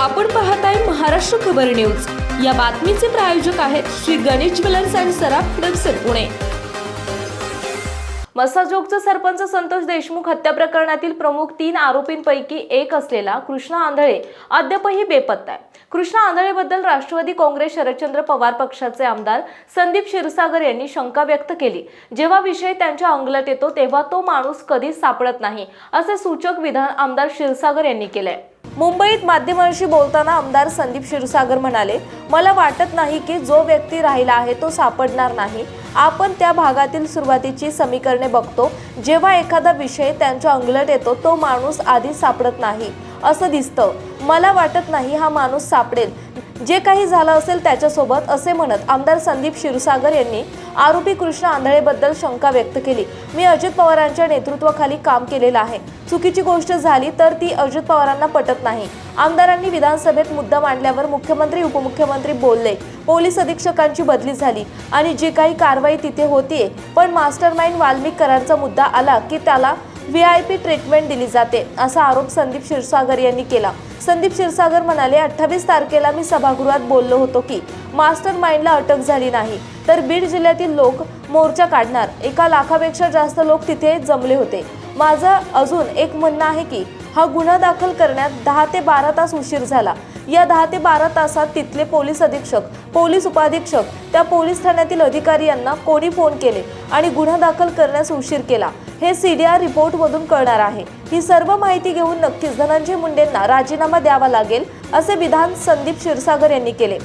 आपण पाहताय महाराष्ट्र खबर न्यूज. या बातमीचे प्रायोजक आहेत श्री गणेश ज्वेलर्स अँड सराफ हडपसर पुणे. मसाजोगचा सरपंच संतोष देशमुख हत्या प्रकरणातील प्रमुख तीन आरोपींपैकी एक असलेला कृष्णा आंधळे अद्यापही बेपत्ता आहे. कृष्णा आंधळेबद्दल राष्ट्रवादी काँग्रेस शरदचंद्र पवार पक्षाचे आमदार संदीप क्षीरसागर यांनी शंका व्यक्त केली. जेव्हा विषय त्यांच्या अंगलट येतो तेव्हा तो माणूस कधीच सापडत नाही असे सूचक विधान आमदार क्षीरसागर यांनी केलंय. मुंबईत माध्यमांशी बोलताना आमदार संदीप क्षीरसागर म्हणाले मला वाटत नाही की जो व्यक्ती राहिला आहे तो सापडणार नाही. आपण त्या भागातील सुरुवातीची समीकरणे बघतो. जेव्हा एखादा विषय त्यांच्या अंगलट येतो तो माणूस आधी सापडत नाही. असं दिसतं. मला वाटत नाही हा माणूस सापडेल. जे काही झालं असेल त्याच्यासोबत असे म्हणत आमदार संदीप क्षीरसागर यांनी आरोपी कृष्ण आंधळेबद्दल शंका व्यक्त केली. मी अजित पवारांच्या नेतृत्वाखाली काम केलेलं आहे. चुकीची गोष्ट झाली तर ती अजित पवारांना पटत नाही. आमदारांनी विधानसभेत मुद्दा मांडल्यावर मुख्यमंत्री उपमुख्यमंत्री बोलले. पोलीस अधीक्षकांची बदली झाली आणि जी काही कारवाई तिथे होतीये. पण मास्टर माइंड वाल्मिक करारचा मुद्दा आला की त्याला व्ही आय पी ट्रीटमेंट दिली जाते असा आरोप संदीप क्षीरसागर यांनी केला. संदीप क्षीरसागर म्हणाले अठ्ठावीस तारखेला मी सभागृहात बोललो होतो की मास्टर माइंडला अटक झाली नाही. तर बीड जिल्ह्यातील लोक मोर्चा काढणार. एका लाखापेक्षा जास्त लोक तिथे जमले होते. माझं अजून एक म्हणणं आहे की हा गुन्हा दाखल करण्यात दहा ते बारा तास उशीर झाला. या दहा ते बारा तासात तिथले पोलीस अधीक्षक पोलीस उपाधीक्षक त्या पोलीस ठाण्यातील अधिकारी यांना कोणी फोन केले आणि गुन्हा दाखल करण्यास उशीर केला. हे सी डी आर रिपोर्टमधून कळणार आहे. ही सर्व माहिती घेऊन नक्कीच धनंजय मुंडेंना राजीनामा द्यावा लागेल असे विधान संदीप क्षीरसागर यांनी केले.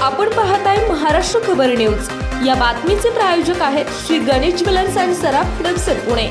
आपण पाहत आहे महाराष्ट्र खबर न्यूज. या बातमीचे प्रायोजक आहेत श्री गणेश ज्वेलर्स अँड सराफ हडपसर पुणे.